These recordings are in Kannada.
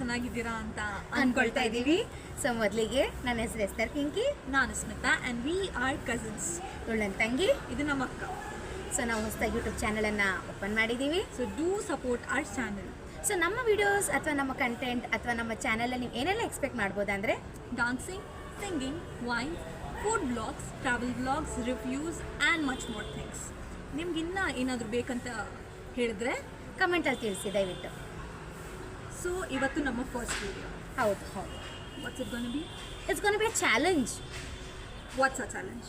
ಚೆನ್ನಾಗಿದ್ದೀರಾ ಅಂತ ಅನ್ಕೊಳ್ತಾ ಇದ್ದೀವಿ. ಸೊ ಮೊದಲಿಗೆ ನನ್ನ ಹೆಸರು ಎಸ್ತರ್ ಕಿಂಕಿ ನಾನು Smita and we are cousins ಇವಳು ನನ್ನ ತಂಗಿ. ಇದು ನಮ್ಮ ಅಕ್ಕ. ಸೊ ನಾವು ಹೊಸದಾಗಿ ಯೂಟ್ಯೂಬ್ ಚಾನಲನ್ನು ಓಪನ್ ಮಾಡಿದ್ದೀವಿ. So do support our channel so ನಮ್ಮ ವಿಡಿಯೋಸ್ ಅಥವಾ ನಮ್ಮ ಕಂಟೆಂಟ್ ಅಥವಾ ನಮ್ಮ ಚಾನಲಲ್ಲಿ ನೀವು ಏನೆಲ್ಲ expect ಮಾಡ್ಬೋದಂದರೆ dancing singing wine food blogs travel blogs reviews and much more things ನಿಮ್ಗಿನ್ನೂ ಏನಾದರೂ ಬೇಕಂತ ಹೇಳಿದ್ರೆ ಕಮೆಂಟಲ್ಲಿ ತಿಳಿಸಿ ದಯವಿಟ್ಟು. ಸೊ ಇವತ್ತು ನಮ್ಮ ಫಸ್ಟ್ ವಿಡಿಯೋ ಹೌದು ಹೌದು. What's it gonna be it's gonna be a challenge what's a challenge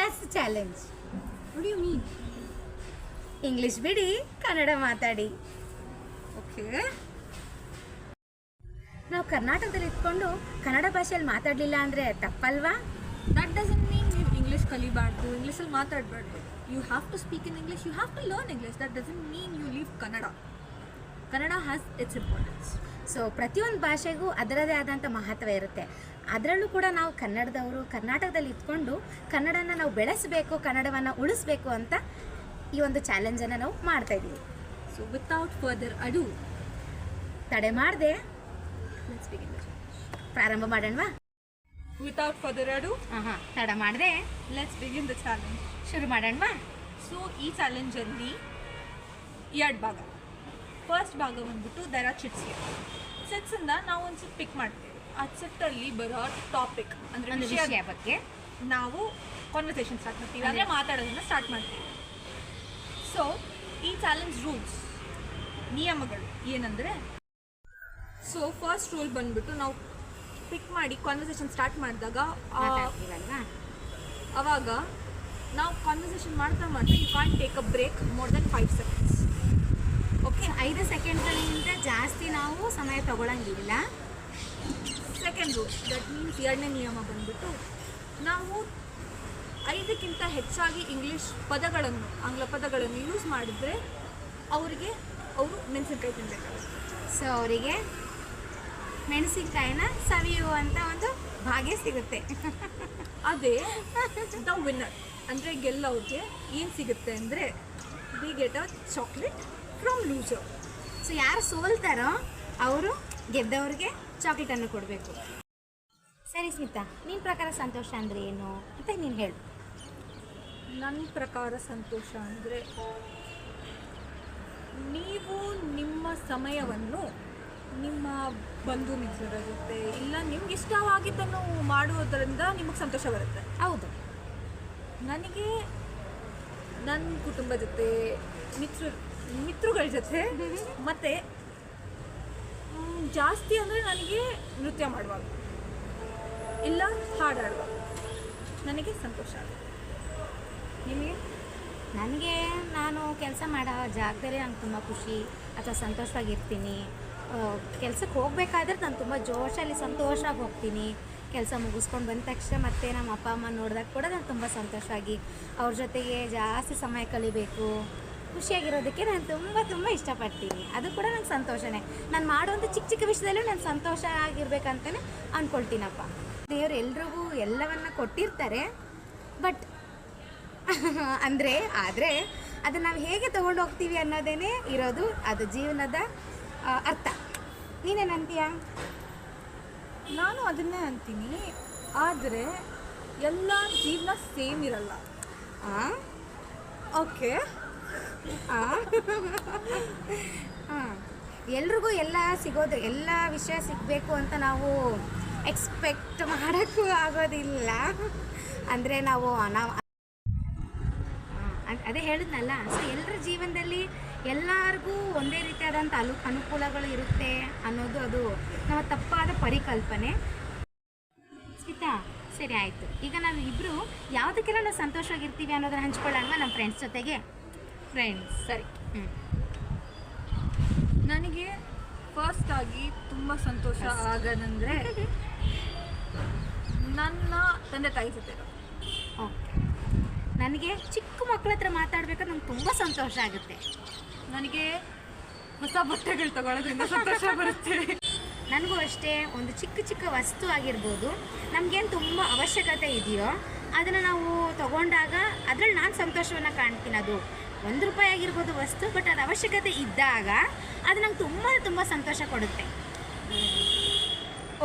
that's a challenge would you mean English ಬಿಡಿ ಕನ್ನಡ ಮಾತಾಡಿ. ಓಕೆ ನಾವು ಕರ್ನಾಟಕದಲ್ಲಿ ಇಟ್ಕೊಂಡು ಕನ್ನಡ ಭಾಷೆಯಲ್ಲಿ ಮಾತಾಡಲಿಲ್ಲ ಅಂದರೆ ತಪ್ಪಲ್ವಾ? ದಟ್ ಡಸನ್ ಮೀನ್ ನೀವು ಇಂಗ್ಲೀಷ್ ಕಲಿಬಾರ್ದು ಇಂಗ್ಲೀಷಲ್ಲಿ ಮಾತಾಡಬಾರ್ದು. You have to speak in English you have to learn English that doesn't mean you leave Kannada Kannada has its importance so ಪ್ರತಿಯೊಂದು ಭಾಷೆಗೂ ಅದರದೇ ಆದಂಥ ಮಹತ್ವ ಇರುತ್ತೆ. ಅದರಲ್ಲೂ ಕೂಡ ನಾವು ಕನ್ನಡದವರು ಕರ್ನಾಟಕದಲ್ಲಿ ಇದ್ಕೊಂಡು ಕನ್ನಡನ ನಾವು ಬೆಳೆಸಬೇಕು ಕನ್ನಡವನ್ನು ಉಳಿಸ್ಬೇಕು ಅಂತ ಈ ಒಂದು ಚಾಲೆಂಜನ್ನು ನಾವು ಮಾಡ್ತಾ ಇದ್ದೀವಿ. ಸೊ ವಿತೌಟ್ ಫರ್ದರ್ ಅಡು ತಡೆ ಮಾಡದೆ. ಪ್ರಾರಂಭ ಮಾಡೋಣವಾ? ವಿತೌಟ್ ಫರ್ದರ್ ಅಡು ಹಾಂ ತಡ ಮಾಡದೆ. ಲೆಟ್ಸ್ ಬಿಗಿನ್ ದ ಚಾಲೆಂಜ್ ಶುರು ಮಾಡೋಣವಾ? ಸೊ ಈ ಚಾಲೆಂಜಲ್ಲಿ ಎರಡು ಭಾಗ. ಫಸ್ಟ್ ಭಾಗ ಬಂದ್ಬಿಟ್ಟು ದರ ಚಿಟ್ಸ್ ಸೆಟ್ಸಿಂದ ನಾವು ಒಂದು ಸೆಟ್ ಪಿಕ್ ಮಾಡ್ತೀವಿ. ಆ ಸೆಟ್ಟಲ್ಲಿ ಬರೋ ಟಾಪಿಕ್ ಅಂದರೆ ವಿಷಯ ಬಗ್ಗೆ. ನಾವು ಕಾನ್ವರ್ಸೇಷನ್ ಸ್ಟಾರ್ಟ್ ಮಾಡ್ತೀವಿ. ಅಂದರೆ ಮಾತಾಡೋದನ್ನ ಸ್ಟಾರ್ಟ್ ಮಾಡ್ತೀವಿ. ಸೊ ಈ ಚಾಲೆಂಜ್ ರೂಲ್ಸ್ ನಿಯಮಗಳು ಏನಂದರೆ ಸೊ ಫಸ್ಟ್ ರೂಲ್ ಬಂದ್ಬಿಟ್ಟು ನಾವು ಪಿಕ್ ಮಾಡಿ ಕಾನ್ವರ್ಸೇಷನ್ ಸ್ಟಾರ್ಟ್ ಮಾಡಿದಾಗ ಅವಾಗ ನಾವು ಕಾನ್ವರ್ಸೇಷನ್ ಮಾಡ್ತಾ ಮಾಡ್ತಾ you can't take a break more than five seconds okay, ಐದು ಸೆಕೆಂಡ್ಗಳಿಂದ ಜಾಸ್ತಿ ನಾವು ಸಮಯ ತಗೊಳಂಗಿಲ್ಲ. ಸೆಕೆಂಡ್ ರೂಲ್ ದಟ್ ಮೀನ್ಸ್ ಎರಡನೇ ನಿಯಮ ಬಂದ್ಬಿಟ್ಟು ನಾವು ಐದಕ್ಕಿಂತ ಹೆಚ್ಚಾಗಿ ಇಂಗ್ಲೀಷ್ ಪದಗಳನ್ನು, ಆಂಗ್ಲ ಪದಗಳನ್ನು ಯೂಸ್ ಮಾಡಿದ್ರೆ ಅವರಿಗೆ ಅವರು ಮೆಣಸಿನ್ಕಾಯಿ ತಿನ್ನಬೇಕಾಗುತ್ತೆ ಸೊ ಅವರಿಗೆ ಮೆಣಸಿನ್ಕಾಯಿನ ಸವಿಯುವಂಥ ಒಂದು ಭಾಗ್ಯ ಸಿಗುತ್ತೆ. ಅದೇ ದ ವಿನ್ನರ್ ಅಂದರೆ ಗೆಲ್ಲೋರಿಗೆ ಏನು ಸಿಗುತ್ತೆ ಅಂದರೆ we get a chocolate from loser so ಯಾರು ಸೋಲ್ತಾರೋ ಅವರು ಗೆದ್ದವ್ರಿಗೆ ಚಾಕ್ಲೇಟನ್ನು ಕೊಡಬೇಕು. ಸರಿ ಸ್ಮಿತಾ ನಿನ್ನ ಪ್ರಕಾರ ಸಂತೋಷ ಅಂದರೆ ಏನು ಅಂತ ನೀನು ಹೇಳು. ನನ್ನ ಪ್ರಕಾರ ಸಂತೋಷ ಅಂದರೆ ನೀವು ನಿಮ್ಮ ಸಮಯವನ್ನು ನಿಮ್ಮ ಬಂಧು ಮಿತ್ರರ ಜೊತೆ ಇಲ್ಲ ನಿಮ್ಗೆ ಇಷ್ಟವಾಗಿದ್ದನ್ನು ಮಾಡುವುದರಿಂದ ನಿಮಗೆ ಸಂತೋಷ ಬರುತ್ತೆ. ಹೌದು. ನನಗೆ ನನ್ನ ಕುಟುಂಬ ಜೊತೆ ಮಿತ್ರ ಮಿತ್ರಗಳ ಜೊತೆ ಮತ್ತು ಜಾಸ್ತಿ ಅಂದರೆ ನನಗೆ ನೃತ್ಯ ಮಾಡುವಾಗ. ಇಲ್ಲ, ಹಾಡಾಡುವಾಗ. ನನಗೆ ಸಂತೋಷ ಆಗುತ್ತೆ. ನಿಮಗೆ? ನನಗೆ ನಾನು ಕೆಲಸ ಮಾಡೋ ಜಾಗದಲ್ಲಿ ನಂಗೆ ತುಂಬ ಖುಷಿ, ಅಥವಾ ಸಂತೋಷವಾಗಿರ್ತೀನಿ. ಕೆಲಸಕ್ಕೆ ಹೋಗಬೇಕಾದ್ರೆ ನಾನು ತುಂಬ ಜೋಶಲ್ಲಿ ಸಂತೋಷವಾಗಿ ಹೋಗ್ತೀನಿ. ಕೆಲಸ ಮುಗಿಸ್ಕೊಂಡು ಬಂದ ತಕ್ಷಣ ಮತ್ತೆ ನಮ್ಮ ಅಪ್ಪ, ಅಮ್ಮ ನೋಡಿದಾಗ ಕೂಡ ನಾನು ತುಂಬ ಸಂತೋಷವಾಗಿ ಅವ್ರ ಜೊತೆಗೆ ಜಾಸ್ತಿ ಸಮಯ ಕಳಿಬೇಕು ಖುಷಿಯಾಗಿರೋದಕ್ಕೆ ನಾನು ತುಂಬ ತುಂಬ ಇಷ್ಟಪಡ್ತೀನಿ. ಅದು ಕೂಡ ನಂಗೆ ಸಂತೋಷನೇ. ನಾನು ಮಾಡುವಂಥ ಚಿಕ್ಕ ಚಿಕ್ಕ ವಿಷಯದಲ್ಲೂ ನಾನು ಸಂತೋಷ ಆಗಿರ್ಬೇಕಂತಲೇ ಅಂದ್ಕೊಳ್ತೀನಪ್ಪ ದೇವರು ಎಲ್ರಿಗೂ ಎಲ್ಲವನ್ನ ಕೊಟ್ಟಿರ್ತಾರೆ. ಬಟ್ ಅಂದರೆ ಆದರೆ ಅದನ್ನು ನಾವು ಹೇಗೆ ತೊಗೊಂಡು ಹೋಗ್ತೀವಿ ಅನ್ನೋದೇ ಇರೋದು ಅದು ಜೀವನದ ಅರ್ಥ. ನೀನೇನಂತೀಯ ನಾನು ಅದನ್ನೇ ಅಂತೀನಿ. ಆದರೆ ಎಲ್ಲ ಜೀವನ ಸೇಮ್ ಇರಲ್ಲ? ಓಕೆ. ಎಲ್ರಿಗೂ ಎಲ್ಲ ಸಿಗೋದು, ಎಲ್ಲ ವಿಷಯ ಸಿಗಬೇಕು ಅಂತ ನಾವು ಎಕ್ಸ್ಪೆಕ್ಟ್ ಮಾಡೋಕ್ಕೂ ಆಗೋದಿಲ್ಲ. ಅಂದರೆ ನಾವು ನಾವು ಅದ್- ಹೇಳಿದ್ನಲ್ಲ ಸೊ ಎಲ್ಲರ ಜೀವನದಲ್ಲಿ ಎಲ್ಲರಿಗೂ ಒಂದೇ ರೀತಿಯಾದಂಥ ಅನು ಅನುಕೂಲಗಳು ಇರುತ್ತೆ ಅನ್ನೋದು ಅದು ನಮ್ಮ ತಪ್ಪಾದ ಪರಿಕಲ್ಪನೆ. ಸ್ಮಿತಾ, ಸರಿ ಆಯಿತು. ಈಗ ನಾವು ಇಬ್ಬರು ಯಾವುದಕ್ಕೆಲ್ಲ ನಾವು ಸಂತೋಷವಾಗಿರ್ತೀವಿ ಅನ್ನೋದನ್ನ ಹಂಚ್ಕೊಳ್ಳಲ್ವಾ ನಮ್ಮ ಫ್ರೆಂಡ್ಸ್ ಜೊತೆಗೆ. ಫ್ರೆಂಡ್ಸ್ ಸರಿ. ಹ್ಞೂ ನನಗೆ ಫಸ್ಟ್ ಆಗಿ ತುಂಬ ಸಂತೋಷ ಆಗೋದಂದರೆ ನನ್ನ ತಂದೆ ತಾಯಿ ಜೊತೆ ಓಕೆ ನನಗೆ ಚಿಕ್ಕ ಮಕ್ಕಳ ಹತ್ರ ಮಾತಾಡ್ಬೇಕಾದ್ರೆ ನಂಗೆ ತುಂಬ ಸಂತೋಷ ಆಗುತ್ತೆ. ನನಗೆ ಹೊಸ ಬಟ್ಟೆಗಳು ತಗೊಳ್ಳೋದ್ರಿಂದ ಸಂತೋಷ ಬರುತ್ತೆ. ನನಗೂ ಅಷ್ಟೇ ಒಂದು ಚಿಕ್ಕ ಚಿಕ್ಕ ವಸ್ತು ಆಗಿರ್ಬೋದು. ನಮಗೇನು ತುಂಬ ಅವಶ್ಯಕತೆ ಇದೆಯೋ ಅದನ್ನು ನಾವು ತಗೊಂಡಾಗ ಅದರಲ್ಲಿ ನಾನು ಸಂತೋಷವನ್ನು ಕಾಣ್ತೀನಿ ಅದು. ಒಂದು ರೂಪಾಯಿ ಆಗಿರ್ಬೋದು ವಸ್ತು ಬಟ್ ಅದು ಅವಶ್ಯಕತೆ ಇದ್ದಾಗ ಅದು ನಂಗೆ ತುಂಬ ತುಂಬ ಸಂತೋಷ ಕೊಡುತ್ತೆ.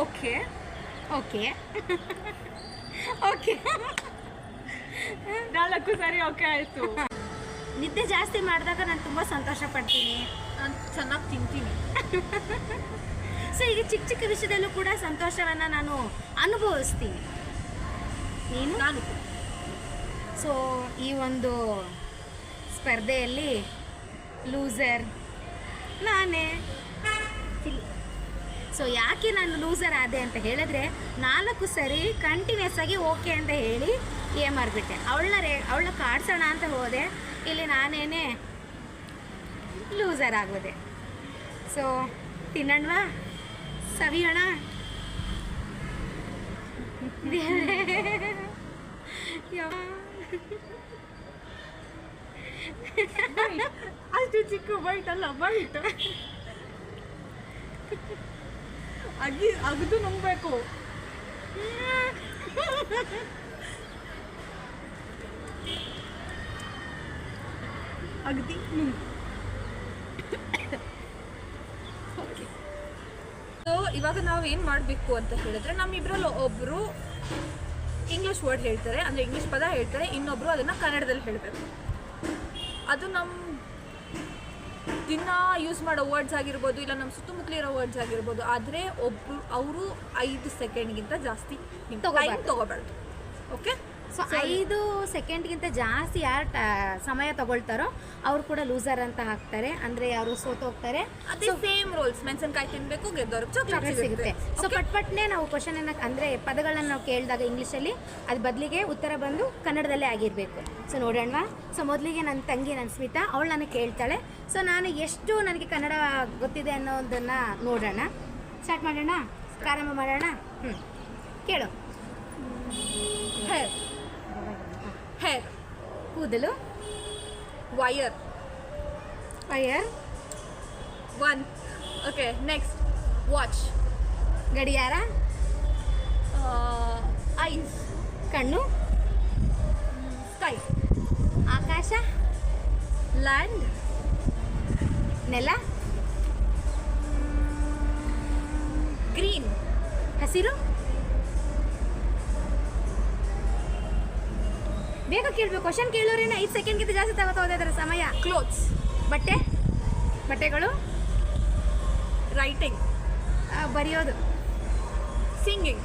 ಓಕೆ ಓಕೆ ಓಕೆ ನಾಲ್ಕು ಸರಿ ಓಕೆ ಆಯಿತು. ನಿದ್ದೆ ಜಾಸ್ತಿ ಮಾಡಿದಾಗ ನಾನು ತುಂಬ ಸಂತೋಷ ಪಡ್ತೀನಿ. ನಾನು ಚೆನ್ನಾಗಿ ತಿಂತೀನಿ. ಸೊ ಈಗ ಚಿಕ್ಕ ಚಿಕ್ಕ ವಿಷಯದಲ್ಲೂ ಕೂಡ ಸಂತೋಷವನ್ನು ನಾನು ಅನುಭವಿಸ್ತೀನಿ. ನೀನು? ನಾನು. ಸೊ ಈ ಒಂದು ಸ್ಪರ್ಧೆಯಲ್ಲಿ ಲೂಸರ್ ನಾನೇ. ಸೊ ಯಾಕೆ ನಾನು ಲೂಸರ್ ಆದೆ ಅಂತ ಹೇಳಿದ್ರೆ, ನಾಲ್ಕು ಸರಿ ಕಂಟಿನ್ಯೂಸ್ ಆಗಿ ಓಕೆ ಅಂತ ಹೇಳಿ ಏ ಮಾರ್ಬಿಟ್ಟೆ ಅವಳನ್ನ ರೇ, ಅವಳನ್ನ ಕಾಡ್ಸೋಣ ಅಂತ ಹೋದೆ. ಇಲ್ಲಿ ನಾನೇನೆ ಲೂಸರ್ ಆಗೋದೆ. ಸೊ ತಿನ್ನಣ್ವಾ? ಸವಿಯೋಣ? ದೇವ್ರೇ. ಅಷ್ಟು ಚಿಕ್ಕ ಬೈಟ್ ಅಲ್ಲ ಬೈಟ್ ಅಗಿ, ಅಗದು ನುಂಗ್ಬೇಕು. ಅಗದಿ ನುಂಗ್. ಇವಾಗ ನಾವು ಏನು ಮಾಡಬೇಕು ಅಂತ ಹೇಳಿದ್ರೆ ನಮ್ಮಿಬ್ರಲ್ಲಿ ಒಬ್ಬರು ಇಂಗ್ಲೀಷ್ ವರ್ಡ್ ಹೇಳ್ತಾರೆ, ಅಂದರೆ ಇಂಗ್ಲೀಷ್ ಪದ ಹೇಳ್ತಾರೆ, ಇನ್ನೊಬ್ರು ಅದನ್ನು ಕನ್ನಡದಲ್ಲಿ ಹೇಳಬೇಕು. ಅದು ನಮ್ಮ ದಿನ ಯೂಸ್ ಮಾಡೋ ವರ್ಡ್ಸ್ ಆಗಿರ್ಬೋದು ಇಲ್ಲ ನಮ್ಮ ಸುತ್ತಮುತ್ತಲಿರೋ ವರ್ಡ್ಸ್ ಆಗಿರ್ಬೋದು ಆದರೆ ಒಬ್ರು ಅವರು ಐದು ಸೆಕೆಂಡ್ಗಿಂತ ಜಾಸ್ತಿ ಟೈಮ್ ತಗೋಬಾರ್ದು. ಓಕೆ ಸೊ ಐದು ಸೆಕೆಂಡ್ಗಿಂತ ಜಾಸ್ತಿ ಯಾರು ಸಮಯ ತಗೊಳ್ತಾರೋ ಅವ್ರು ಕೂಡ ಲೂಸರ್ ಅಂತ ಹಾಕ್ತಾರೆ. ಅಂದ್ರೆ ಅವರು ಸೋತೋಗ್ತಾರೆ ಅದೇ ಸೇಮ್ ರೂಲ್ಸ್ ಮೆಣಸಿನ್ಕಾಯಿ ತಿನ್ಬೇಕು ಗೆದ್ದವ್ರಿಗೆ ಚಾಕ್ಲೇಟ್ ಸಿಗುತ್ತೆ. ಸಿಗುತ್ತೆ. ಸೊ ಪಟ್ ಪಟ್ನೆ ನಾವು ಕ್ವಶನ್ ಅನ್ನ ಅಂದ್ರೆ ಪದಗಳನ್ನ ನಾವು ಕೇಳಿದಾಗ ಇಂಗ್ಲೀಷಲ್ಲಿ ಅದ್ರ ಬದಲಿಗೆ ಉತ್ತರ ಬಂದು ಕನ್ನಡದಲ್ಲೇ ಆಗಿರಬೇಕು. ಸೊ ನೋಡೋಣವಾ. ಸೊ ಮೊದಲಿಗೆ ನನ್ನ ತಂಗಿ ನನ್ನ ಸ್ಮಿತಾ ಅವಳು ನನಗೆ ಕೇಳ್ತಾಳೆ. ಸೊ ನಾನು ಎಷ್ಟು ನನಗೆ ಕನ್ನಡ ಗೊತ್ತಿದೆ ಅನ್ನೋದನ್ನು ನೋಡೋಣ. ಸ್ಟಾರ್ಟ್ ಮಾಡೋಣ? ಪ್ರಾರಂಭ ಮಾಡೋಣ? ಹ್ಞೂ ಕೇಳು. ಹೇರ್ ಹೇರ್ ಕೂದಲು? Wire wire one okay next watch ಗಡಿಯಾರ? ಐಸ್ ಕಣ್ಣು? ಸ್ಕೈ ಆಕಾಶ ಲ್ಯಾಂಡ್ ನೆಲ. ಗ್ರೀನ್ ಹಸಿರು. ಬೇಗ ಕೇಳಬೇಕು. ಕ್ವಶನ್ ಕೇಳೋರೇನು ಐದು ಸೆಕೆಂಡ್ಗಿಂತ ಜಾಸ್ತಿ ತಗೋತಾ ಸಮಯ. ಕ್ಲೋತ್ಸ್ ಬಟ್ಟೆ. ಬಟ್ಟೆಗಳು. ರೈಟಿಂಗ್ ಬರೆಯೋದು. ಸಿಂಗಿಂಗ್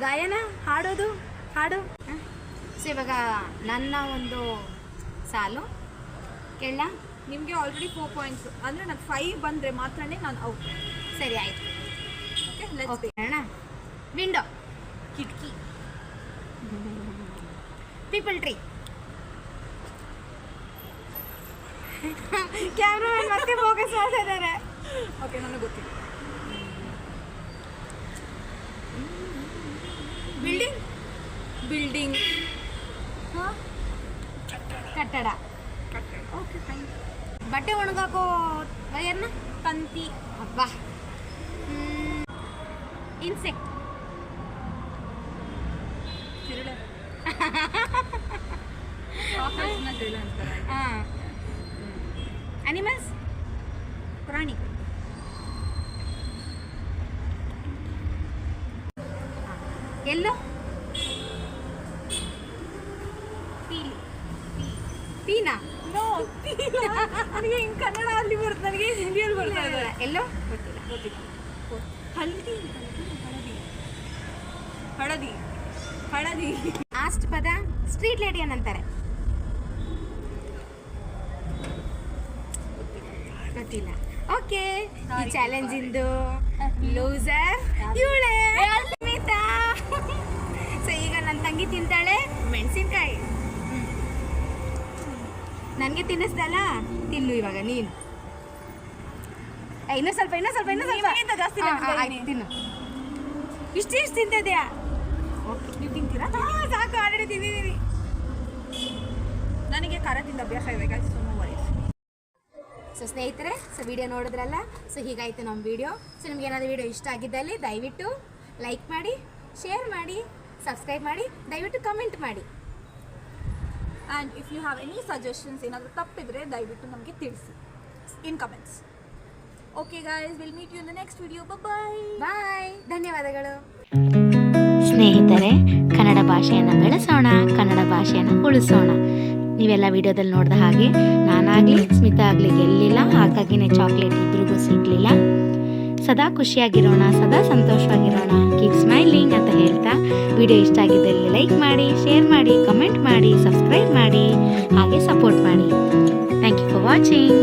ಗಾಯನ, ಹಾಡೋದು. ಹಾಡು. ಸೊ ಇವಾಗ ನನ್ನ ಒಂದು ಸಾಲು. ಕೇಳ ನಿಮಗೆ ಆಲ್ರೆಡಿ ಫೋರ್ ಪಾಯಿಂಟ್ಸ್ ಅಂದರೆ ನಾನು ಫೈವ್ ಬಂದರೆ ಮಾತ್ರನೇ ನಾನು ಔಟ್ ಸರಿ ಆಯಿತು. ಓಕೆ ಅಣ್ಣ ವಿಂಡೋ ಕಿಟಕಿ. ಪೀಪಲ್ ಟ್ರೀ ಕ್ಯಾಮ್ರಾಮನ್ ಮತ್ತೆ ಫೋಕಸ್ ಮಾಡ್ತಾ ಓಕೆ ನನಗೆ ಗೊತ್ತಿಲ್ಲ. ಬಿಲ್ಡಿಂಗ್ ಬಿಲ್ಡಿಂಗ್ ಕಟ್ಟಡ ಓಕೆ ಫೈನ್ ಬಟ್ಟೆ ಒಣಗಾಕೋ ವಯರ್ನ ತಂತಿ ಅಬ್ಬ ಇನ್ಸೆಕ್ಟ್ ಜಿರಳೆ ಆಕಾಶನ ಜಿರಳೆ ಅಂತಾರೆ ಹಾಂ ಅನಿಮಲ್ಸ್ ಪ್ರಾಣಿ ಎಲ್ಲೋ ಪೀನಾ? ನೋ ನನಗೆ ಹಿಂಗೆ ಕನ್ನಡ ಅಲ್ಲಿ ಬರುತ್ತೆ ನನಗೆ ಹಿಂದಿಯಲ್ಲಿ ಬರ್ತಾ ಇದೆ ಎಲ್ಲೋ? ಗೊತ್ತಿಲ್ಲ. ಗೊತ್ತಿಲ್ಲ. ಹಳದಿ ಹಳದಿ ಹಳದಿ ಲಾಸ್ಟ್ ಪದ ಸ್ಟ್ರೀಟ್ ಲೇಡಿಯನ್ ಅಂತಾರೆ ಗೊತ್ತಿಲ್ಲ. ಓಕೆ ಈ. ಚಾಲೆಂಜ್ ಇಂದು. ಲೂಸರ್ ಇವಳೆ? ಸೊ ಈಗ ನನ್ನ ತಂಗಿ ತಿಂತಾಳೆ ಮೆಣಸಿನ್ಕಾಯಿ. ನನಗೆ ತಿನ್ನಿಸ್ದಲ್ಲ? ತಿನ್ನು ಇವಾಗ ನೀನು. ಇನ್ನೂ ಸ್ವಲ್ಪ ಇನ್ನೂ ಸ್ವಲ್ಪ ಇನ್ನೂ ಸ್ವಲ್ಪ. ಜಾಸ್ತಿ. ತಿನ್ನು. ಇಷ್ಟು ಇಷ್ಟು ತಿಂತಿದ್ಯಾ? ನೀವು ತಿಂತೀರಾ? ಹಾ, ಸಾಕು ಆಲ್ರೆಡಿ ತಿಂದಿದ್ದೀನಿ. ನನಗೆ ಖಾರ ತಿಂದ ಅಭ್ಯಾಸ ಇದೆ ಗಾಯ್ಸ್ ಸೊ ಸ್ನೇಹಿತರೆ ಸೊ ವಿಡಿಯೋ ನೋಡಿದ್ರಲ್ಲ? ಸೊ ಹೀಗಾಯ್ತು ನಮ್ಮ ವಿಡಿಯೋ ಸೊ ನಿಮ್ಗೆ ಏನಾದರೂ ವಿಡಿಯೋ ಇಷ್ಟ ಆಗಿದ್ದಲ್ಲಿ ದಯವಿಟ್ಟು ಲೈಕ್ ಮಾಡಿ ಶೇರ್ ಮಾಡಿ ಸಬ್ಸ್ಕ್ರೈಬ್ ಮಾಡಿ ದಯವಿಟ್ಟು ಕಮೆಂಟ್ ಮಾಡಿ. And if you have any suggestions ಏನಾದರೂ ತಪ್ಪಿದ್ರೆ ದಯವಿಟ್ಟು ನಮಗೆ ತಿಳಿಸಿ. In comments okay guys will meet you in the next video bye bye ಧನ್ಯವಾದಗಳು. ಸ್ನೇಹಿತರೆ ಕನ್ನಡ ಭಾಷೆಯನ್ನು ಬೆಳೆಸೋಣ ಕನ್ನಡ ಭಾಷೆಯನ್ನು ಉಳಿಸೋಣ. ನೀವೆಲ್ಲ ವಿಡಿಯೋದಲ್ಲಿ ನೋಡಿದ ಹಾಗೆ ನಾನಾಗಲಿ ಸ್ಮಿತಾ ಆಗಲಿ ಗೆಲ್ಲಿಲ್ಲ ಹಾಗಾಗಿನೇ ಚಾಕ್ಲೇಟ್ ಸದಾ ಖುಷಿಯಾಗಿರೋಣ, ಸದಾ ಸಂತೋಷವಾಗಿರೋಣ. ಕೀಪ್ ಸ್ಮೈಲಿಂಗ್ ಅಂತ ಹೇಳ್ತಾ ವಿಡಿಯೋ ಇಷ್ಟ ಆಗಿದ್ದಲ್ಲಿ ಲೈಕ್ ಮಾಡಿ ಶೇರ್ ಮಾಡಿ ಕಮೆಂಟ್ ಮಾಡಿ ಸಬ್ಸ್ಕ್ರೈಬ್ ಮಾಡಿ, ಹಾಗೆ ಸಪೋರ್ಟ್ ಮಾಡಿ. Thank you for watching